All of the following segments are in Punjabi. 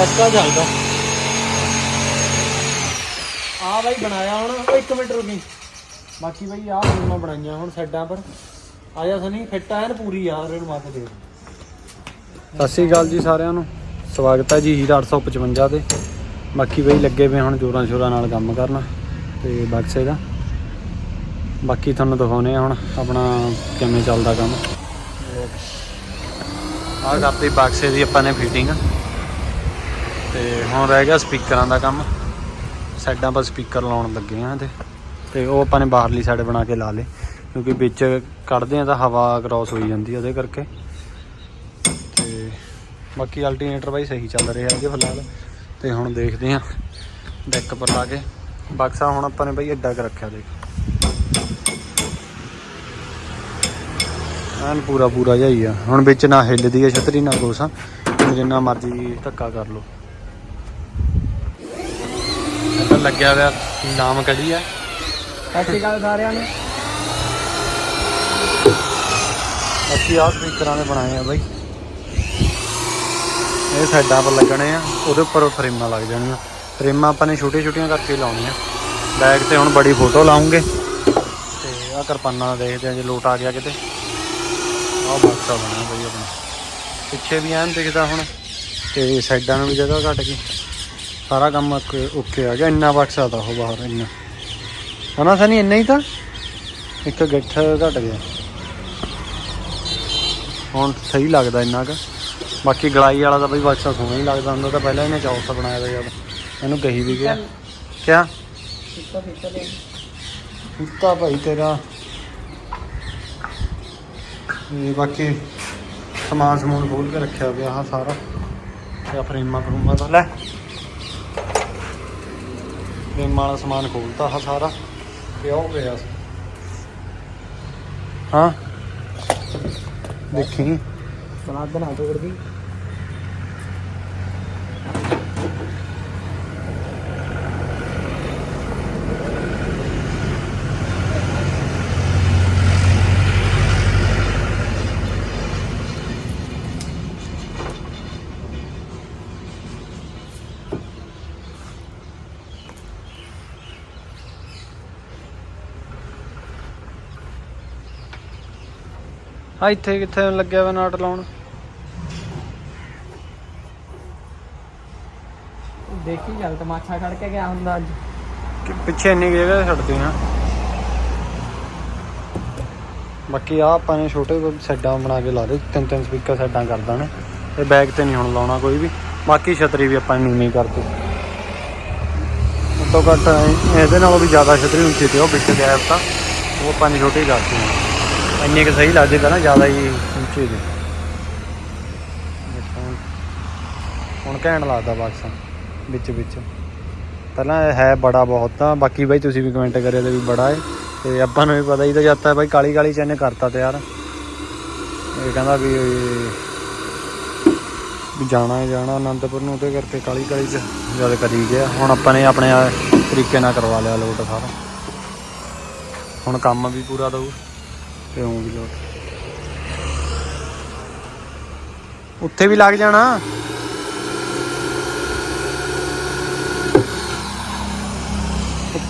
ਦੇ ਹੁਣ ਡਸਕਾ ਚੱਲਦਾ। ਆ ਬਾਈ ਬਣਾਇਆ ਹੁਣ ਉਹ ਇੱਕ ਮਿੰਟ ਰੁਕੀ। ਬਾਕੀ ਬਾਈ ਆਹ ਫਿਲਮਾਂ ਬਣਾਈਆਂ ਹੁਣ ਸਾਈਡਾਂ ਪਰ। ਆ ਜਾ ਸਨੀ ਫਿੱਟ ਐਨ ਪੂਰੀ ਯਾਰ ਇਹਨੂੰ ਮੱਤ ਦੇ। ਸਤਿ ਸ਼੍ਰੀ ਅਕਾਲ ਜੀ ਸਾਰਿਆਂ ਨੂੰ। ਸਵਾਗਤ ਹੈ ਜੀ ਹੀਰਾ 855 ਤੇ। ਬਾਕੀ ਬਈ ਲੱਗੇ ਪਏ ਹੁਣ ਜੋਰਾਂ ਸ਼ੋਰਾਂ ਨਾਲ ਕੰਮ ਕਰਨਾ ਤੇ ਬਕਸੇ ਦਾ। ਬਾਕੀ ਤੁਹਾਨੂੰ ਦਿਖਾਉਨੇ ਆ ਹੁਣ ਆਪਣਾ ਕਿਵੇਂ ਚੱਲਦਾ ਕੰਮ। ਆਹ ਕਰਤੀ ਬਕਸੇ ਦੀ ਆਪਾਂ ਨੇ ਫਿਟਿੰਗ ਤੇ ਹੁਣ ਰਹਿ ਗਿਆ ਸਪੀਕਰਾਂ ਦਾ ਕੰਮ। ਸਾਈਡਾਂ 'ਪਰ ਸਪੀਕਰ ਲਾਉਣ ਲੱਗੇ ਆ ਤੇ ਤੇ ਉਹ ਆਪਾਂ ਨੇ ਬਾਹਰਲੀ ਸਾਈਡ ਬਣਾ ਕੇ ਲਾ ਲੇ ਕਿਉਂਕਿ ਵਿੱਚ ਕੱਢਦੇ ਆ ਤਾਂ ਹਵਾ ਕ੍ਰਾਸ ਹੋਈ ਜਾਂਦੀ ਉਹਦੇ ਕਰਕੇ। ਤੇ ਬਾਕੀ ਅਲਟਰਨੇਟਰ ਬਾਈ ਸਹੀ ਚੱਲ ਰਿਹਾ ਹੈਗੇ ਫਿਲਹਾਲ। ਤੇ ਹੁਣ ਦੇਖਦੇ ਆ ਡੈਕ ਪਰ ਲਾ ਕੇ। ਬਕਸਾ ਹੁਣ ਆਪਾਂ ਨੇ ਬਾਈ ਐਡਾ ਕਰ ਰੱਖਿਆ ਦੇਖ। ਐਨ ਪੂਰਾ ਪੂਰਾ ਜਿਹਾ ਹੀ ਆ। ਹੁਣ ਵਿੱਚ ਨਾ ਹਿੱਲਦੀ ਆ ਛਤਰੀ, ਨਾ ਕੋਸਾ ਜਿੰਨਾ ਮਰਜ਼ੀ ਧੱਕਾ ਕਰ ਲੋ ਇੱਧਰ ਲੱਗਿਆ ਹੋਇਆ ਨਾਮ ਕੜੀ ਆ। ਸਤਿ ਸ਼੍ਰੀ ਅਕਾਲ ਸਾਰਿਆਂ ਨੂੰ। ਅਸੀਂ ਆਹ ਸਪੀਕਰਾਂ ਦੇ ਬਣਾਏ ਆ ਬਾਈ। ਇਹ ਸਾਈਡਾਂ ਪਰ ਲੱਗਣੇ ਆ ਉਹਦੇ ਉੱਪਰ ਫਰੇਮਾਂ ਲੱਗ ਜਾਣੀਆਂ। ਫਰੇਮਾਂ ਆਪਾਂ ਨੇ ਛੋਟੀਆਂ ਛੋਟੀਆਂ ਕਰਕੇ ਲਾਉਣੀਆਂ। ਬੈਗ ਤੇ ਹੁਣ ਬੜੀ ਫੋਟੋ ਲਾਉਂਗੇ। ਤੇ ਆਹ ਕਿਰਪਾਨਾਂ ਦੇਖਦੇ ਆ ਜੇ ਲੋਟ ਆ ਗਿਆ ਕਿਤੇ। ਆਹ ਬਕਸਾ ਬਣਿਆ ਬਾਈ ਆਪਣਾ ਪਿੱਛੇ ਵੀ ਐਨ ਦਿਖਦਾ ਹੁਣ ਤੇ ਸਾਈਡਾਂ ਨੂੰ ਵੀ ਜਗ੍ਹਾ ਘਟ ਗਈ। ਸਾਰਾ ਕੰਮ ਓਕੇ ਓਕੇ ਆ ਗਿਆ, ਇੰਨਾ ਬਕਸਾ ਤਾਂ ਉਹ ਬਾਹਰ, ਇੰਨਾ। ਹਨਾ ਸਨੀ, ਇੰਨਾ ਹੀ ਤਾਂ? ਇੱਕ ਗਿੱਠ ਘਟ ਗਿਆ। ਹੁਣ ਸਹੀ ਲੱਗਦਾ ਇੰਨਾ ਕੁ। ਬਾਕੀ ਗਲਾਈ ਵਾਲਾ ਤਾਂ ਬਈ ਬਕਸਾ ਸੋਹਣਾ ਹੀ ਲੱਗਦਾ ਹੁੰਦਾ ਤਾਂ ਪਹਿਲਾਂ ਇਹਨੇ ਚੌਰਸ ਬਣਾਇਆ ਹੋਇਆ ਇਹਨੂੰ ਕਹੀ ਵੀ ਗਿਆ। ਕਿਆ? ਕੁੱਤਾ ਭਾਈ ਤੇਰਾ। ਇਹ ਬਾਕੀ ਸਮਾਨ ਸਮੂਨ ਖੋਲ ਕੇ ਰੱਖਿਆ ਪਿਆ ਹਾਂ ਸਾਰਾ। ਤੇ ਫਰੇਮਾਂ ਫਰੂਮਾਂ ਦਾ। ਲੈ। ਫਰੇਮਾਂ ਵਾਲਾ ਸਮਾਨ ਖੋਲਤਾ ਆਹ ਸਾਰਾ ਪਿਆ ਹੋ ਗਿਆ ਸੀ। ਹਾਂ। ਦੇਖੀ। ਸਲਾਦ ਬਣਾ ਤੋੜਦੀ ਆ ਇੱਥੇ ਕਿੱਥੇ ਲੱਗਿਆ ਵਾ ਨਾਟ ਲਾਉਣ? ਦੇਖੀ ਚੱਲ ਤਮਾਸ਼ਾ ਖੜ ਕੇ ਗਿਆ ਹੁੰਦਾ ਅੱਜ। ਕਿ ਪਿੱਛੇ ਇੰਨੀ ਜਗ੍ਹਾ ਛੱਡਦੇ ਆ ਬਾਕੀ ਆ ਆਪਾਂ ਨੇ ਛੋਟੇ ਸੈੱਡਾਂ ਬਣਾ ਕੇ ਲਾ ਦੇ ਤਿੰਨ ਤਿੰਨ ਸਪੀਕਰ ਸੈੱਡਾਂ ਕਰ ਦਾਣੇ। ਤੇ ਬੈਗ ਤੇ ਨਹੀਂ ਹੁਣ ਲਾਉਣਾ ਕੋਈ ਵੀ। ਬਾਕੀ ਛਤਰੀ ਵੀ ਆਪਾਂ ਨੇ ਨੀਵੀਂ ਕਰਤੀ। ਉਤੋਂ ਘੱਟ ਇਹਦੇ ਨਾਲੋਂ ਵੀ ਜ਼ਿਆਦਾ ਛਤਰੀ ਉੱਚੀ ਤੇ ਉਹ ਵਿੱਚ ਗੈਪ ਤਾਂ ਉਹ ਆਪਾਂ ਨੇ ਛੋਟੀ ਕਰਤੀ। ਇੰਨੇ ਕੁ ਸਹੀ ਲੱਗਦੇ ਤਾਂ ਨਾ ਜ਼ਿਆਦਾ ਹੀ ਉੱਚੀ ਦੇ ਹੁਣ। ਘੈਂਟ ਲੱਗਦਾ ਬਾਕਸਾਂ ਵਿੱਚ ਵਿੱਚ। ਪਹਿਲਾਂ ਹੈ ਬੜਾ ਬਹੁਤ, ਤਾਂ ਬਾਕੀ ਬਾਈ ਤੁਸੀਂ ਵੀ ਕਮੈਂਟ ਕਰਿਆ ਤੇ ਵੀ ਬੜਾ ਹੈ ਤੇ ਆਪਾਂ ਨੂੰ ਵੀ ਪਤਾ ਹੀ ਤਾਂ ਜਾਂਦਾ ਬਾਈ ਕਾਲੀ ਕਾਲੀ ਚ ਇਹਨੇ ਕਰਤਾ ਤਿਆਰ। ਇਹ ਕਹਿੰਦਾ ਵੀ ਵੀ ਜਾਣਾ ਹੈ ਜਾਣਾ ਅਨੰਦਪੁਰ ਨੂੰ, ਉਹਦੇ ਕਰਕੇ ਕਾਲੀ ਕਾਲੀ ਚ ਜਦ ਕਰੀ ਗਿਆ। ਹੁਣ ਆਪਾਂ ਨੇ ਆਪਣੇ ਤਰੀਕੇ ਨਾਲ ਕਰਵਾ ਲਿਆ ਲੋਟ ਸਾਰਾ। ਹੁਣ ਕੰਮ ਵੀ ਪੂਰਾ ਦਊ। ਤੇ ਉਹ ਵੀ ਲੋਟ। ਉੱਥੇ ਵੀ ਲੱਗ ਜਾਣਾ।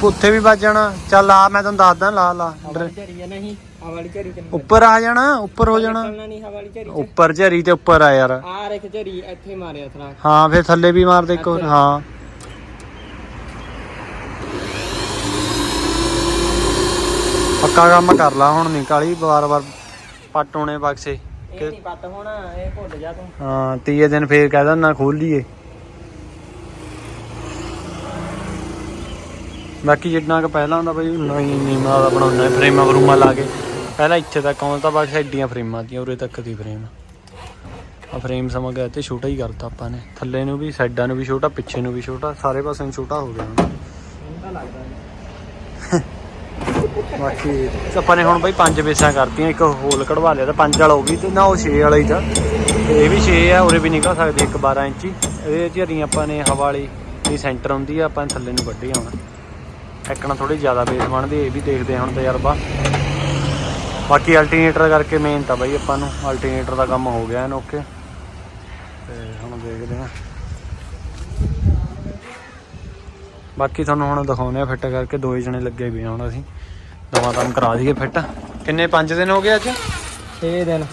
ਉੱਥੇ ਵੀ ਵੱਜ ਜਾਣਾ। ਚੱਲ ਆ ਮੈਂ ਤੈਨੂੰ ਦੱਸਦਾ ਲਾ ਲਾ। ਉੱਪਰ ਆ ਜਾਣਾ ਉੱਪਰ ਹੋ ਜਾਣਾ। ਉੱਪਰ ਝਰੀ ਤੇ ਉੱਪਰ ਆ ਯਾਰ। ਆ ਰਖ ਝਰੀ ਇੱਥੇ ਮਾਰਿਆ ਥਰਾ ਹਾਂ ਫਿਰ ਥੱਲੇ ਵੀ ਮਾਰ ਦੇ ਇੱਕ ਹਾਂ। ਪੱਕਾ ਕੰਮ ਕਰ ਲਾ ਹੁਣ ਨਹੀਂ ਕਾਲੀ ਵਾਰ-ਵਾਰ ਪੱਟ ਹੋਣੇ ਬਕਸੇ। ਇਹ ਨਹੀਂ ਪੱਟ ਹੋਣਾ ਇਹ ਭੁੱਲ ਜਾ ਤੂੰ। ਹਾਂ ਤੀਏ ਦਿਨ ਫੇਰ ਕਹਿ ਦਿੰਦਾ ਖੋਲ ਲਈਏ ਬਾਕੀ ਜਿੰਨਾ ਕੁ ਪਹਿਲਾਂ ਹੁੰਦਾ ਬਈ ਨਹੀਂ ਨੀਮਾ ਦਾ ਬਣਾਉਣਾ ਫਰੇਮਾਂ ਫਰੂਮਾਂ ਲਾ ਕੇ। ਪਹਿਲਾਂ ਇੱਥੇ ਤੱਕ ਆਉਂਦਾ ਬਸ ਐਡੀਆਂ ਫਰੇਮਾਂ ਦੀਆਂ ਉਰੇ ਤੱਕ ਦੀ ਫਰੇਮ। ਆ ਫਰੇਮ ਸਮਾਂ ਗਿਆ ਤੇ ਛੋਟਾ ਹੀ ਕਰਤਾ ਆਪਾਂ ਨੇ। ਥੱਲੇ ਨੂੰ ਵੀ ਸਾਈਡਾਂ ਨੂੰ ਵੀ ਛੋਟਾ ਪਿੱਛੇ ਨੂੰ ਵੀ ਛੋਟਾ ਸਾਰੇ ਪਾਸੇ ਨੂੰ ਛੋਟਾ ਹੋ ਗਿਆ। ਹੁਣ ਤਾਂ ਲੱਗਦਾ ਨਹੀਂ ਬਾਕੀ ਆਪਾਂ ਨੇ ਹੁਣ ਬਈ ਪੰਜ ਬੇਸਾਂ ਕਰਤੀਆਂ, ਇੱਕ ਹੋਲ ਕਢਵਾ ਲਿਆ ਤਾਂ ਪੰਜ ਵਾਲਾ ਹੋ ਗਈ ਤੇ ਨਾ ਉਹ 6 ਵਾਲਾ ਹੀ ਤਾਂ। ਇਹ ਵੀ 6 ਆ, ਉਰੇ ਵੀ ਨਿਕਲ ਸਕਦੇ ਇੱਕ 12 ਇੰਚੀ। ਇਹ ਝਰੀ ਆਪਾਂ ਨੇ ਹਵਾ ਵਾਲੀ ਦੀ ਸੈਂਟਰ ਹੁੰਦੀ ਆ, ਆਪਾਂ ਥੱਲੇ ਨੂੰ ਵੱਢੀ ਆਉਣਾ। ਐਕਣਾ ਥੋੜੀ ਜ਼ਿਆਦਾ ਬੇਸ ਬਣਦੀ, ਇਹ ਵੀ ਦੇਖਦੇ ਹੁਣ ਤਜਰਬਾ। ਬਾਕੀ ਅਲਟੀਨੇਟਰ ਕਰਕੇ ਮੇਨ ਤਾਂ ਬਾਈ ਆਪਾਂ ਨੂੰ ਅਲਟੀਨੇਟਰ ਦਾ ਕੰਮ ਹੋ ਗਿਆ ਐਨ ਤੇ ਹੁਣ ਦੇਖਦੇ ਆ ਬਾਕੀ ਤੁਹਾਨੂੰ ਹੁਣ ਦਿਖਾਉਨੇ ਆ ਫਿੱਟ ਕਰਕੇ, ਦੋ ਜਣੇ ਲੱਗੇ ਵੀ ਹੁਣ ਅਸੀਂ। ਨਵਾਂ ਕੰਮ ਕਰਾ ਦਈਏ ਫਿੱਟ। ਕਿੰਨੇ 5 ਦਿਨ ਹੋ ਗਏ ਅੱਜ? 6 ਦਿਨ।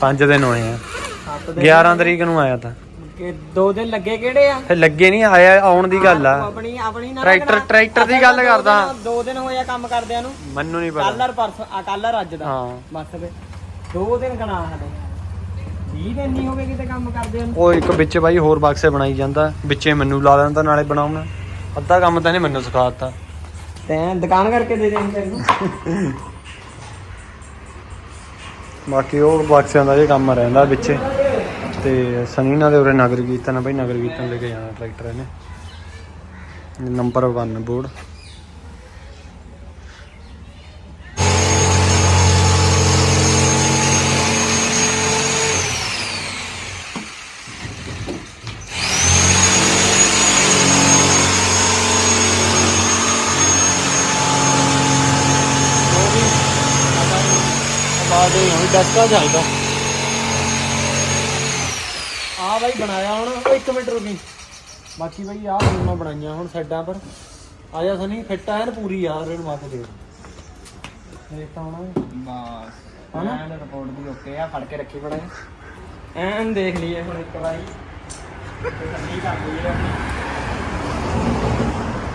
5 ਦਿਨ ਹੋਏ ਆ। 7 11 ਤਰੀਕ ਨੂੰ ਆਇਆ ਤਾਂ। ਕਿ ਦੋ ਦਿਨ ਲੱਗੇ ਕਿਹੜੇ ਆ? ਫਿਰ ਲੱਗੇ ਨਹੀਂ ਆਇਆ ਆਉਣ ਦੀ ਗੱਲ ਆ। ਆਪਣੀ ਆਪਣੀ ਨਾ ਟਰੈਕਟਰ। ਟਰੈਕਟਰ ਦੀ ਗੱਲ ਕਰਦਾ। ਦੋ ਦਿਨ ਹੋਇਆ ਕੰਮ ਕਰਦਿਆਂ ਨੂੰ। ਮੈਨੂੰ ਨਹੀਂ ਪਤਾ। ਕੱਲਰ ਪਰਸ ਆ ਕੱਲਰ ਅੱਜ ਦਾ। ਹਾਂ। ਬਸ ਵੇ ਦੋ ਦਿਨ ਗਣਾ ਸਾਡੇ। 20 ਦਿਨ ਨਹੀਂ ਹੋ ਗਏ ਕਿਤੇ ਕੰਮ ਕਰਦਿਆਂ ਨੂੰ। ਉਹ ਇੱਕ ਵਿੱਚ ਬਾਈ ਹੋਰ ਬਕਸੇ ਬਣਾਈ ਜਾਂਦਾ। ਵਿੱਚੇ ਮੈਨੂੰ ਲਾ ਦਿੰਦਾ ਨਾਲੇ ਬਣਾਉਣਾ। ਅੱਧਾ ਕੰਮ ਤਾਂ ਇਹਨੇ ਮੈਨੂੰ ਸਿਖਾ ਦਿੱਤਾ। ਤੈਂ ਦੁਕਾਨ ਕਰਕੇ ਦੇ ਦੇਣੀ ਤੈਨੂੰ। ਬਾਕੀ ਉਹ ਬਕਸਿਆਂ ਦਾ ਇਹ ਕੰਮ ਰਹਿੰਦਾ ਵਿੱਚ। ਤੇ ਸਨੀ ਨਾਲ ਦੇ ਉਰੇ ਨਗਰ ਕੀਰਤਨ ਆ ਬਾਈ, ਨਗਰ ਕੀਰਤਨ ਲੈ ਕੇ ਜਾਣਾ ਟਰੈਕਟਰ ਇਹਨੇ। Number 1 board. ਇਹ ਹੁਣ ਡੱਕਾ ਚੱਲਦਾ ਆ ਬਾਈ ਬਣਾਇਆ ਹੁਣ ਉਹ ਇੱਕ ਮਿੰਟ ਰੁਕੀ। ਬਾਕੀ ਬਾਈ ਆਹ ਫਿਲਮਾਂ ਬਣਾਈਆਂ ਹੁਣ ਸਾਈਡਾਂ ਪਰ। ਆ ਜਾ ਸਨੀ ਫਿੱਟ ਐਨ ਪੂਰੀ ਆ ਰੇਡ ਮਾਰ ਦੇ। ਦੇਖ ਤਾਂ ਹੁਣ ਬਸ ਹਨਾ? ਐਨ ਰਿਪੋਰਟ ਦੀ ਓਕੇ ਆ ਫੜ ਕੇ ਰੱਖੀ ਬੜਾ ਐਨ ਦੇਖ ਲਈਏ ਹੁਣ ਇੱਕ ਵਾਰੀ। ਤਸੱਲੀ ਕਰ ਲਈਏ ਆਪਣੀ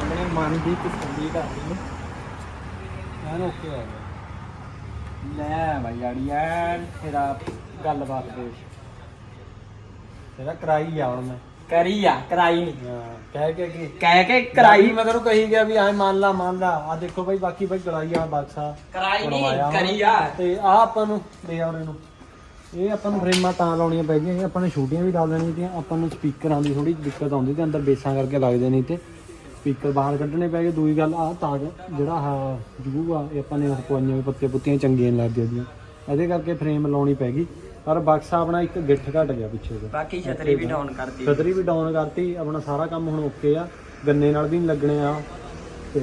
ਆਪਣੇ ਮਨ ਦੀ ਤਸੱਲੀ ਕਰ ਲਈਏ ਐਨ ਓਕੇ ਆ। ਗਿਆ ਲੈ ਤੇਰਾ ਗੱਲਬਾਤ ਦੇ ਤੇਰਾ ਕਰਾਈ ਆ ਹੁਣ ਮੈਂ। ਕਰੀ ਆ ਕਰਾਈ ਨਹੀਂ ਹਾਂ, ਕਹਿ ਕੇ ਕੀ? ਕਹਿ ਕੇ ਕਰਾਈ ਕਰਾਈ। ਮੈਂ ਤੈਨੂੰ ਕਹੀ ਗਿਆ ਵੀ ਐ ਮੰਨ ਲਾ ਮੰਨ ਲਾ। ਆ ਦੇਖੋ ਬਾਈ ਬਾਕੀ ਬਾਈ ਕਰਾਈ ਆ ਬਕਸਾ ਕਰਾਈ ਨਹੀਂ ਬਣਵਾਇਆ ਵਾ। ਕਰੀ ਆ। ਤੇ ਆ ਆਪਾਂ ਨੂੰ ਦੇ ਇਹ ਆਪਾਂ ਨੂੰ ਫਰੇਮਾਂ ਤਾਂ ਲਾਉਣੀਆਂ ਪੈ ਗਈਆਂ। ਇਹ ਆਪਾਂ ਨੇ ਛੋਟੀਆਂ ਵੀ ਲਾ ਲੈਣੀਆਂ ਤੀਆਂ ਆਪਾਂ ਨੂੰ ਸਪੀਕਰਾਂ ਦੀ ਥੋੜੀ ਦਿੱਕਤ ਆਉਂਦੀ ਤੇ ਅੰਦਰ ਬੇਸਾਂ ਕਰਕੇ ਲੱਗਦੇ ਨਹੀਂ ਤੇ ਸਪੀਕਰ ਬਾਹਰ ਕੱਢਣੇ ਪੈ ਗਏ ਦੂਜੀ ਗੱਲ ਆ ਤਾਜ ਜਿਹੜਾ ਆ ਜੂ ਆ ਇਹ ਆਪਾਂ ਨੇ ਉਹ ਪਵਾਈਆਂ ਵੀ ਪੱਤੇ ਪੁੱਤੀਆਂ ਚੰਗੀਆਂ ਨੀ ਲੱਗਦੀਆਂ ਦੀਆਂ ਇਹਦੇ ਕਰਕੇ ਫਰੇਮ ਲਾਉਣੀ ਪੈ ਗਈ। ਪਰ ਬਕਸਾ ਆਪਣਾ ਇੱਕ ਗਿੱਠ ਘਟ ਗਿਆ ਪਿੱਛੇ ਤੋਂ। ਬਾਕੀ ਛਤਰੀ ਵੀ ਡਾਊਨ ਕਰਤੀ। ਛਤਰੀ ਵੀ ਡਾਊਨ ਕਰਤੀ। ਆਪਣਾ ਸਾਰਾ ਕੰਮ ਹੁਣ ਓਕੇ ਆ। ਗੰਨੇ ਨਾਲ ਵੀ ਨਹੀਂ ਲੱਗਣੇ ਆ। ਤੇ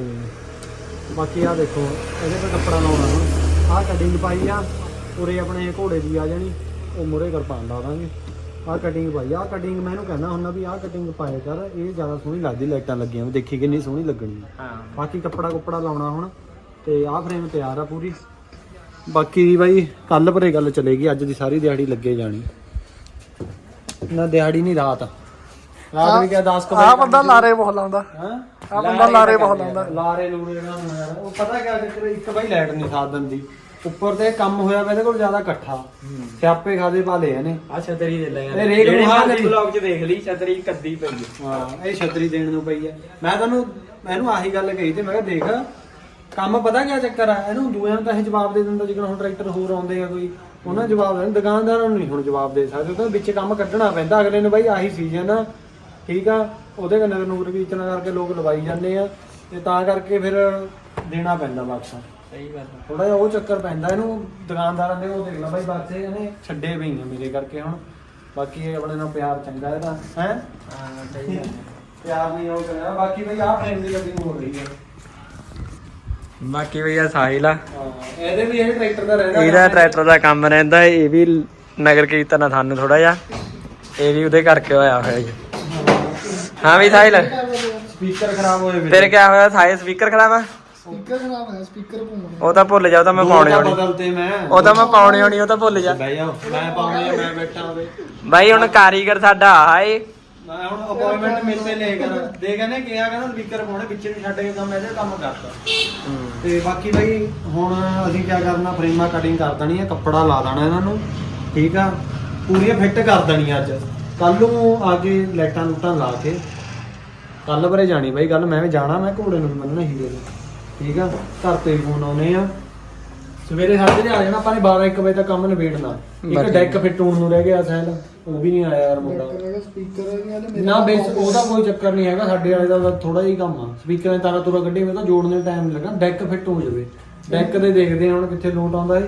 ਬਾਕੀ ਆ ਦੇਖੋ ਇਹਦੇ ਤੇ ਕੱਪੜਾ ਲਾਉਣਾ ਹੁਣ। ਆਹ ਕਟਿੰਗ ਪਾਈ ਆ। ਉਰੇ ਆਪਣੇ ਘੋੜੇ ਦੀ ਆ ਜਾਣੀ। ਉਹ ਮੁਰੇ ਕਿਰਪਾਨ ਲਾ ਦਾਂਗੇ। ਆਹ ਕਟਿੰਗ ਆ ਆਹ ਕਟਿੰਗ ਮੈਂ ਇਹਨੂੰ ਕਹਿੰਦਾ ਹੁੰਦਾ ਵੀ ਆਹ ਕਟਿੰਗ ਪਾਏ ਕਰ ਇਹ ਜ਼ਿਆਦਾ ਸੋਹਣੀ ਲੱਗਦੀ ਲਾਈਟਾਂ ਲੱਗੀਆਂ ਵੀ ਦੇਖੀ ਕਿੰਨੀ ਸੋਹਣੀ ਲੱਗਣੀ ਹਾਂ। ਬਾਕੀ ਕੱਪੜਾ ਕੁੱਪੜਾ ਲਾਉਣਾ ਹੁਣ ਤੇ ਆਹ ਫਰੇਮ ਤਿਆਰ ਆ ਪੂਰੀ। ਬਾਕੀ ਦੀ ਬਾਈ ਕੱਲ ਭਰੇ ਗੱਲ ਚਲੇਗੀ ਅੱਜ ਦੀ ਸਾਰੀ ਦਿਹਾੜੀ ਲੱਗੇ ਜਾਣੀ। ਨਾ ਦਿਹਾੜੀ ਨਹੀਂ ਰਾਤ। ਰਾਤ ਵੀ ਕਿਹਾ 10 ਕੁ ਆ ਬੰਦਾ ਲਾਰੇ ਬਹੁਤ ਲਾਉਂਦਾ। ਹਾਂ? ਆ ਬੰਦਾ ਲਾਰੇ ਬਹੁਤ ਲਾਉਂਦਾ। ਲਾਰੇ ਲੂਰੇ ਨਾ ਯਾਰ ਉਹ ਪਤਾ ਕਿਆ ਚੱਕਰ ਇੱਕ ਬਾਈ ਲਾਈਟ ਨਹੀਂ ਸਾਥ ਦਿੰਦੀ ਉੱਪਰ ਤੇ ਕੰਮ ਹੋਇਆ ਵਾ ਇਹਦੇ ਕੋਲ ਜ਼ਿਆਦਾ ਇਕੱਠਾ। ਸਿਆਪੇ ਖਾਦੇ ਪਾ ਲਏ ਇਹਨੇ। ਆ ਛਤਰੀ ਦੇ ਲੈ ਇਹ ਰੇਟ ਨੂੰ ਹਾਂ ਕਰੀ। ਬਲੌਗ 'ਚ ਦੇਖ ਲਈ ਛਤਰੀ ਕੱਦੀ ਪਈ ਹੈ। ਹਾਂ ਇਹ ਛਤਰੀ ਦੇਣ ਨੂੰ ਪਈ ਆ ਮੈਂ ਤੁਹਾਨੂੰ ਇਹਨੂੰ ਆਹੀ ਗੱਲ ਕਹੀ ਤੇ ਮੈਂ ਕਿਹਾ ਦੇਖ ਕੰਮ ਪਤਾ ਕਿਆ ਚੱਕਰ ਆ? ਇਹਨੂੰ ਦੂਆਂ ਨੂੰ ਤਾਂ ਇਹ ਜਵਾਬ ਦੇ ਦਿੰਦਾ ਜਿਕਣ ਹੁਣ ਟਰੈਕਟਰ ਹੋਰ ਆਉਂਦੇ ਆ ਕੋਈ। ਉਹਨਾਂ ਜਵਾਬ ਦੇਣ ਦੁਕਾਨਦਾਰਾਂ ਨੂੰ ਨਹੀਂ ਹੁਣ ਜਵਾਬ ਦੇ ਸਕਦੇ। ਉਹ ਤਾਂ ਵਿੱਚ ਕੰਮ ਕੱਢਣਾ ਪੈਂਦਾ। ਅਗਲੇ ਨੂੰ ਬਾਈ ਆਹੀ ਸੀਜ਼ਨ ਆ। ਠੀਕ ਆ? ਉਹਦੇ ਕੰਨੇ ਨੂਰ ਵੀ ਇਤਨਾ ਕਰਕੇ ਲੋਕ ਲਵਾਈ ਜਾਂਦੇ ਆ। ਤੇ ਤਾਂ ਕਰਕੇ ਫਿਰ ਦੇਣਾ ਪੈਂਦਾ ਬਕਸਾ ਸਹੀ ਗੱਲ ਥੋੜਾ ਜਿਹਾ ਉਹ ਚੱਕਰ ਪੈਂਦਾ ਇਹਨੂੰ ਦੁਕਾਨਦਾਰਾਂ ਦੇ ਉਹ ਦੇਖ ਲੈ ਬਾਈ ਬਾਕਸੇ ਇਹਨੇ ਛੱਡੇ ਪਈ ਆ ਮੇਰੇ ਕਰਕੇ ਹੁਣ। ਬਾਕੀ ਇਹ ਆਪਣੇ ਨਾਲ ਪਿਆਰ ਚੰਗਾ ਇਹਦਾ ਹੈ? ਹਾਂ ਸਹੀ ਗੱਲ ਪਿਆਰ ਨਹੀਂ ਉਹ ਕਰਿਆ ਬਾਕੀ ਬਈ ਆਹ ਫਰੇਮ ਦੀ ਹੋ ਰਹੀ ਹੈ। ਬਾਕੀ ਭਈਆ ਸਾਹਿਲ ਆ। ਹਾਂ ਇਹਦੇ ਵੀ ਇਹ ਟਰੈਕਟਰ ਦਾ ਰਹਿੰਦਾ ਇਹਦਾ ਟਰੈਕਟਰ ਦਾ ਕੰਮ ਰਹਿੰਦਾ ਇਹ ਵੀ ਨਗਰ ਕੀਰਤਨ ਆ ਸਾਨੂੰ ਥੋੜਾ ਜਿਹਾ ਇਹ ਵੀ ਉਹਦੇ ਕਰਕੇ ਹੋਇਆ ਹੋਇਆ ਜੀ। ਹਾਂ ਵੀ ਸਾਹਿਲ। ਸਪੀਕਰ ਖਰਾਬ ਹੋਏ ਵੇ ਤੇਰੇ ਕਿਆ ਹੋਇਆ? ਸਾਇ ਸਪੀਕਰ ਖਰਾਬ ਆ? ਸਪੀਕਰ ਖਰਾਬ ਹੈ ਸਪੀਕਰ ਭੁੰਮਣੇ ਉਹ ਤਾਂ ਭੁੱਲ ਜਾ ਉਹ ਤਾਂ ਮੈਂ ਪਾਉਣੇ ਹੋਣੀ। ਬਦਲਤੇ ਮੈਂ। ਉਹ ਤਾਂ ਮੈਂ ਪਾਉਣੇ ਹੋਣੀ ਉਹ ਤਾਂ ਭੁੱਲ ਜਾ। ਬਹਿ ਜਾ ਮੈਂ ਪਾਉਣੇ ਆ ਮੈਂ ਬੈਠਾ ਹੋਵੇ ਬਾਈ ਹੁਣ ਕਾਰੀਗਰ ਸਾਡਾ ਮੈਂ ਹੁਣ ਅਪਾਇੰਟਮੈਂਟ ਮਿਲਤੇ ਲੈ ਕਰ ਦੇ ਕਹਿੰਦੇ ਕਿਹਾ ਕਹਿੰਦਾ ਸਪੀਕਰ ਪਾਉਣੇ ਵਿੱਚ ਨੂੰ ਛੱਡ ਕੇ ਕੰਮ ਇਹਦੇ ਕੰਮ ਕਰਦਾ ਤੇ ਬਾਕੀ ਬਈ ਹੁਣ ਅਸੀਂ ਕੀ ਕਰਨਾ ਫਰੇਮਾਂ ਕਟਿੰਗ ਕਰ ਦੇਣੀ ਆ ਕੱਪੜਾ ਲਾ ਦੇਣਾ ਇਹਨਾਂ ਨੂੰ ਠੀਕ ਆ? ਪੂਰੀਆਂ ਫਿੱਟ ਕਰ ਦੇਣੀਆਂ ਅੱਜ। ਕੱਲ ਨੂੰ ਆ ਕੇ ਲਾਈਟਾਂ ਲੂਟਾਂ ਲਾ ਕੇ। ਕੱਲ ਬਰੇ ਜਾਣੀ ਬਾਈ ਕੱਲ ਮੈਂ ਵੀ ਜਾਣਾ ਮੈਂ ਘੋੜੇ ਨੂੰ ਮੰਨਣਾ ਹੀਰੇ ਨੂੰ। ਠੀਕ ਆ? ਘਰ ਤੇ ਫੋਨ ਆਉਨੇ ਆ। ਸਵੇਰੇ ਸਾਢੇ ਆ ਜਾਣਾ ਆਪਾਂ ਨੇ 12 1 ਵਜੇ ਤੱਕ ਕੰਮ ਨਿਬੇੜਨਾ। ਇੱਕ ਬਾਕੀ- ਡੈਕ ਫਿੱਟ ਹੋਣ ਨੂੰ ਰਹਿ ਗਿਆ ਸੈਲ ਉਹ ਵੀ ਨਹੀਂ ਆਇਆ ਯਾਰ ਮੁੰਡਾ। ਸਪੀਕਰ ਨਹੀਂ ਆਲੇ ਨਾ ਬੇਸ ਉਹਦਾ ਕੋਈ ਚੱਕਰ ਨਹੀਂ ਹੈਗਾ ਸਾਡੇ ਵਾਲੇ ਦਾ ਥੋੜਾ ਜਿਹਾ ਕੰਮ ਆ। ਸਪੀਕਰਾਂ ਤਾਰਾ ਤੁਰਾ ਕੱਢੀ ਮੈਂ ਤਾਂ ਜੋੜਨ ਦੇ ਟਾਈਮ ਲੱਗਾ। ਡੈਕ ਫਿੱਟ ਹੋ ਜਾਵੇ। ਡੈਕ ਦੇ ਦੇਖਦੇ ਹਾਂ ਹੁਣ ਕਿੱਥੇ ਲੋਟ ਆਉਂਦਾ ਏ।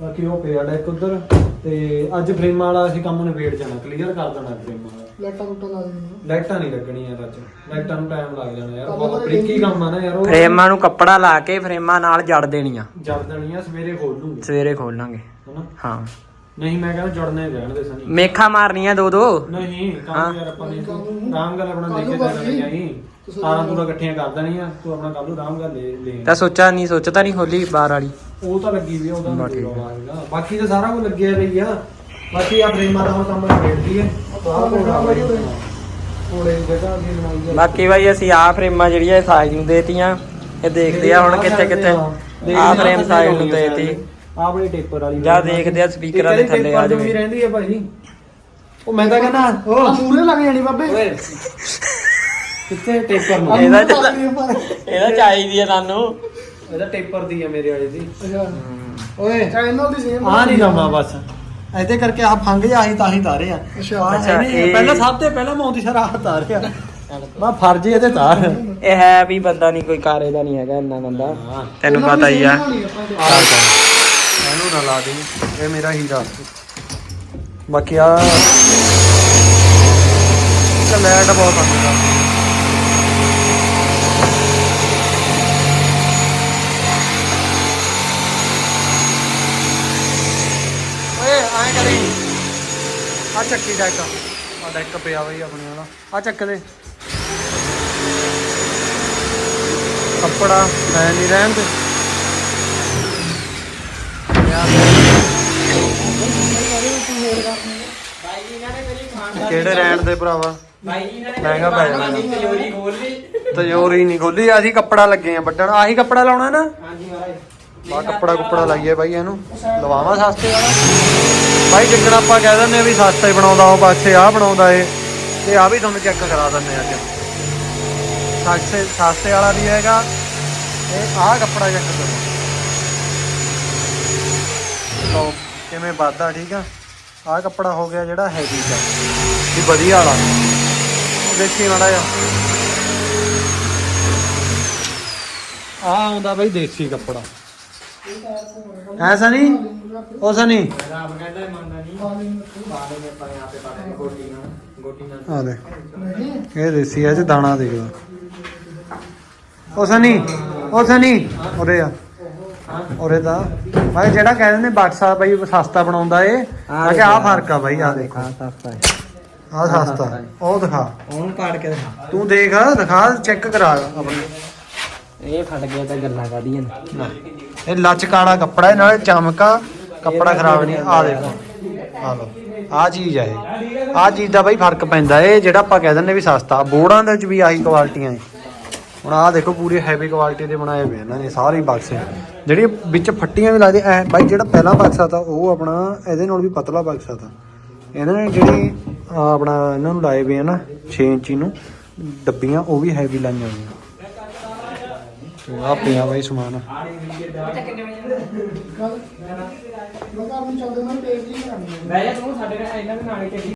ਬਾਕੀ ਉਹ ਪਿਆ ਡੈਕ ਉਧਰ ਤੇ ਅੱਜ ਫਰੇਮਾਂ ਵਾਲਾ ਅਸੀਂ ਕੰਮ ਨਿਬੇੜ ਜਾਣਾ ਕਲੀਅਰ ਕਰ ਦੇਣਾ ਫਰੇਮਾਂ ਵਾਲਾ। ਲੈਟਾ ਟੁੱਟਾ ਲਾ ਦੇਣੀ ਲਾਈਟਾਂ ਨਹੀਂ ਲੱਗਣੀਆਂ ਅੱਜ ਲਾਈਟਾਂ ਨੂੰ ਟਾਈਮ ਲੱਗ ਜਾਣਾ ਯਾਰ ਬਹੁਤ ਬਰੀਕੀ ਕੰਮ ਆ ਨਾ ਯਾਰ ਉਹ ਫਰੇਮਾਂ ਨੂੰ ਕੱਪੜਾ ਲਾ ਕੇ ਫਰੇਮਾਂ ਨਾਲ ਜੜ ਦੇਣੀਆਂ। ਜੜ ਦੇਣੀਆਂ ਸਵੇਰੇ ਖੋਲ ਲੂੰਗੇ। ਸਵੇਰੇ ਖੋਲਾਂਗੇ ਹਨਾ? ਹਾਂ। ਨਹੀਂ ਮੈਂ ਕਹਿੰਦਾ ਜੜਨੇ ਰਹਿਣ ਦੇ ਸਨੀ। ਮੇਖਾਂ ਮਾਰਨੀਆਂ ਦੋ ਦੋ ਨਹੀਂ ਕੰਮ ਯਾਰ ਆਪਾਂ ਨੇ ਆਰਾਮ ਨਾਲ ਆਪਣਾ ਲੈ ਕੇ ਜਾਣਾ ਨਹੀਂ ਤਾਰਾਂ ਤੂੰ ਇਕੱਠੀਆਂ ਕਰ ਦੇਣੀਆਂ ਤੂੰ ਆਪਣਾ ਕੱਲ ਨੂੰ ਆਰਾਮ ਨਾਲ ਲੈ ਲੈ। ਤਾਂ ਸੋਚਾ ਨਹੀਂ ਸੋਚਤਾ ਨਹੀਂ ਖੋਲੀ ਬਾਹਰ ਵਾਲੀ। ਉਹ ਤਾਂ ਲੱਗੀ ਵੀ ਆ, ਉਹਦਾ ਬਾ ਨਹੀਂ ਠੀਕ ਰੌਲਾ ਹੈਗਾ ਬਾਕੀ ਤਾਂ ਸਾਰਾ ਕੁਝ ਲੱਗਿਆ ਰਹੀ ਆ। ਬਾਕੀ ਆ ਫਰੇਮਾਂ ਦਾ ਹੁਣ ਕੰਮ ਨਿਬੇੜਦੀ ਹੈ। ਆਹ ਘੋੜਾ ਬਾਈ ਘੋੜੇ ਦੀ ਜਗ੍ਹਾ ਵੀ ਬਣਾਈ ਆ ਬਾਕੀ ਬਾਈ ਅਸੀਂ ਆ ਫਰੇਮਾਂ ਜਿਹੜੀਆਂ ਇਹ ਸਾਈਜ਼ ਨੂੰ ਦੇਤੀਆਂ। ਇਹ ਦੇਖਦੇ ਆ ਹੁਣ ਕਿੱਥੇ ਕਿੱਥੇ ਆ ਫਰੇਮ ਸਾਈਜ਼ ਨੂੰ ਦੇਤੀ। ਆ ਆਪਣੇ ਟੇਪਰ ਵਾਲੀ ਜਾਂ ਦੇਖਦੇ ਆ ਸਪੀਕਰਾਂ ਦੇ ਥੱਲੇ ਆ ਜਾਵੇ। ਰਹਿੰਦੀ ਆ ਭਾਜੀ ਉਹ ਮੈਂ ਤਾਂ ਕਹਿੰਦਾ ਉਹ ਮੂਰੇ ਲੱਗ ਜਾਣੀ ਬਾਬੇ। ਕਿੱਥੇ ਟੇਪਰ ਨੂੰ? ਇਹਦਾ। ਇਹਦਾ ਚਾਹੀਦੀ ਆ ਸਾਨੂੰ। ਇਹਦਾ ਟੇਪਰ ਦੀ ਆ ਮੇਰੇ ਵਾਲੇ ਦੀ। ਓਏ ਚੈਨਲ ਦੀ ਸੇਮ ਆ ਨਹੀਂ ਲਾਉਣਾ ਬਸ। ਐਦੇ ਕਰਕੇ ਆ ਫੰਗ ਜਾ ਆਹੀ ਤਾਂ ਹੀ ਤਾਰੇ ਆ। ਅੱਛਾ, ਇਹ- ਪਹਿਲਾਂ ਸਭ ਤੋਂ ਪਹਿਲਾਂ ਮੌਂਦੀ ਸਰ ਆਹ ਤਾਰੇ ਆ ਮੈਂ ਫਰਜ਼ ਇਹਦੇ ਤਾਰ ਇਹ ਹੈ ਵੀ ਬੰਦਾ ਨਹੀਂ ਕੋਈ ਕਾਰੇ ਦਾ ਨਹੀਂ ਹੈਗਾ ਇੰਨਾ ਬੰਦਾ। ਤੈਨੂੰ ਪਤਾ ਹੀ ਆ। ਇਹਨੂੰ ਨਾ ਲਾ ਦੇ ਇਹ ਮੇਰਾ ਹੀਰਾ। ਬਾਕੀ ਆ ਲੈਟ ਬਹੁਤ ਆਉਂਦਾ ਓਏ ਆਏ ਕਰੀ ਆ ਚੱਕੀ ਡੈਕ ਆ ਡੈਕ ਪਿਆ ਬਈ ਆਪਣੇ ਵਾਲਾ। ਆ ਚੱਕ ਦੇ। ਕੱਪੜਾ ਮੈਂ ਨਹੀਂ ਰਹਿਣ ਦੇ। ਕਿਹੜੇ ਰਹਿਣ ਦੇ ਭਰਾਵਾ? ਮਹਿੰਗਾ ਪੈ ਜਾਣਾ। ਤਿਜੋਰੀ ਖੋਲ ਲਈ। ਤਜੋਰੀ ਨਹੀਂ ਖੋਲੀ ਅਸੀਂ ਕੱਪੜਾ ਲੱਗੇ ਆ ਵੱਢਣ। ਆਹੀ ਕੱਪੜਾ ਲਾਉਣਾ ਨਾ? ਹਾਂਜੀ ਮਹਾਰਾਜ। ਬਾ ਕੱਪੜਾ ਕੁੱਪੜਾ ਲਾਈਏ ਬਾਈ ਇਹਨੂੰ। ਲਵਾਵਾਂ ਸਸਤੇ ਵਾਲਾ? ਬਾਈ ਜਿੱਕਣ ਆਪਾਂ ਕਹਿ ਦਿੰਦੇ ਆ ਵੀ ਸਸਤਾ ਹੀ ਬਣਾਉਂਦਾ, ਉਹ ਪਾਸੇ ਆ ਬਣਾਉਂਦਾ ਏ ਤੇ ਆ ਵੀ ਤੁਹਾਨੂੰ ਚੈੱਕ ਕਰਾ ਦਿੰਦੇ ਅੱਜ। ਸਸਤੇ ਸਸਤੇ ਵਾਲਾ ਵੀ ਹੈਗਾ ਇਹ ਆਹ ਕੱਪੜਾ ਚੈੱਕ ਕਰੋ। ਲਓ, ਕਿਵੇਂ ਵੱਧਦਾ, ਠੀਕ ਆ? ਆਹ ਕੱਪੜਾ ਹੋ ਗਿਆ ਜਿਹੜਾ ਹੈਵੀ ਦਾ ਵੀ ਵਧੀਆ ਵਾਲਾ। ਦੇਖੀ ਮਾੜਾ ਜਿਹਾ। ਆ ਆਉਂਦਾ ਬਈ ਦੇਸੀ ਕੱਪੜਾ। ਐਸਾ ਨਹੀਂ ਉਹ ਸਨੀ। ਰਾਮ ਕਹਿੰਦਾ ਮੰਨਦਾ ਨਹੀਂ। ਬਾਲੇ ਮੇ ਪਰ ਯਹਾਂ ਪੇ ਪਤਾ ਨਹੀਂ ਗੋਟੀ ਨਾਲ ਗੋਟੀ ਨਾਲ। ਆ ਦੇਖ। ਇਹ ਦੇਸੀ ਹੈ ਤੇ ਦਾਣਾ ਦੇਖਦਾ ਉਹ ਸਨੀ ਉਹ ਸਨੀ। ਉਰੇ ਆ। ਉਰੇ ਦਾ ਭਾਈ ਜਿਹੜਾ ਕਹਿੰਦੇ ਨੇ ਬਕਸਾ ਬਈ ਸਸਤਾ ਬਣਾਉਂਦਾ ਏ ਮੈਂ ਕਿਹਾ ਆ ਫ਼ਰਕ ਆ ਬਾਈ ਆ ਦੇਖੋ ਸਸਤਾ ਹੈ। ਆ ਸਸਤਾ। ਉਹ ਦਿਖਾ। ਉਹਨੂੰ ਕਾੜ ਕੇ ਦਿਖਾ ਤੂੰ ਦੇਖ ਦਿਖਾ ਚੈੱਕ ਕਰਾ। ਆਪਣੀ ਇਹ ਫਟ ਗਿਆ ਤਾਂ ਗੱਲਾਂ ਕਾਦੀਆਂ ਨੇ। ਇਹ ਲਚਕਾਣਾ ਕੱਪੜਾ ਇਹ ਨਾਲੇ ਚਮਕਾ, ਕੱਪੜਾ ਖਰਾਬ ਨਹੀਂ ਆ ਦੇਖੋ। ਆ ਲਓ ਆ ਚੀਜ਼ ਆ ਇਹ। ਆ ਚੀਜ਼ ਦਾ ਬਈ ਫ਼ਰਕ ਪੈਂਦਾ ਇਹ, ਜਿਹੜਾ ਆਪਾਂ ਕਹਿ ਦਿੰਦੇ ਵੀ ਸਸਤਾ। ਬੋਰਡਾਂ ਦੇ ਵਿੱਚ ਵੀ ਆਹੀ ਕੁਆਲਿਟੀਆਂ ਏ ਹੁਣ ਆ ਦੇਖੋ ਪੂਰੀ ਹੈਵੀ ਕੁਆਲਿਟੀ ਦੇ ਬਣਾਏ ਹੋਏ ਇਹਨਾਂ ਨੇ, ਸਾਰੇ ਹੀ ਬਕਸੇ ਜਿਹੜੀ ਵਿੱਚ ਫੱਟੀਆਂ ਵੀ ਲੱਗਦੇ ਐ ਬਾਈ ਜਿਹੜਾ ਪਹਿਲਾ ਬਾਕਸਾ ਤਾਂ ਉਹ ਆਪਣਾ, ਇਹਦੇ ਨਾਲ ਵੀ ਪਤਲਾ ਬਾਕਸਾ ਤਾਂ। ਇਹਨਾਂ ਨੇ ਜਿਹੜੀ ਆਪਣਾ ਇਹਨਾਂ ਨੂੰ ਲਾਏ ਹੋਏ ਆ ਨਾ 6 ਇੰਚੀ ਨੂੰ, ਡੱਬੀਆਂ, ਉਹ ਵੀ ਹੈਵੀ ਲਾਈਆਂ ਹੋਈਆਂ। ਤੇ ਆ ਪਿਆ ਬਾਈ ਸਮਾਨ। ਮੈਂ ਘਰ ਨੂੰ ਚੱਲਦੇ ਮੈਂ ਪੇਜ ਨਹੀਂ ਕਰਨੀ ਬਹਿ ਜਾ ਤੂੰ ਸਾਡੇ ਨਾਲ ਇਹਨਾਂ ਦੇ ਨਾਲ ਹੀ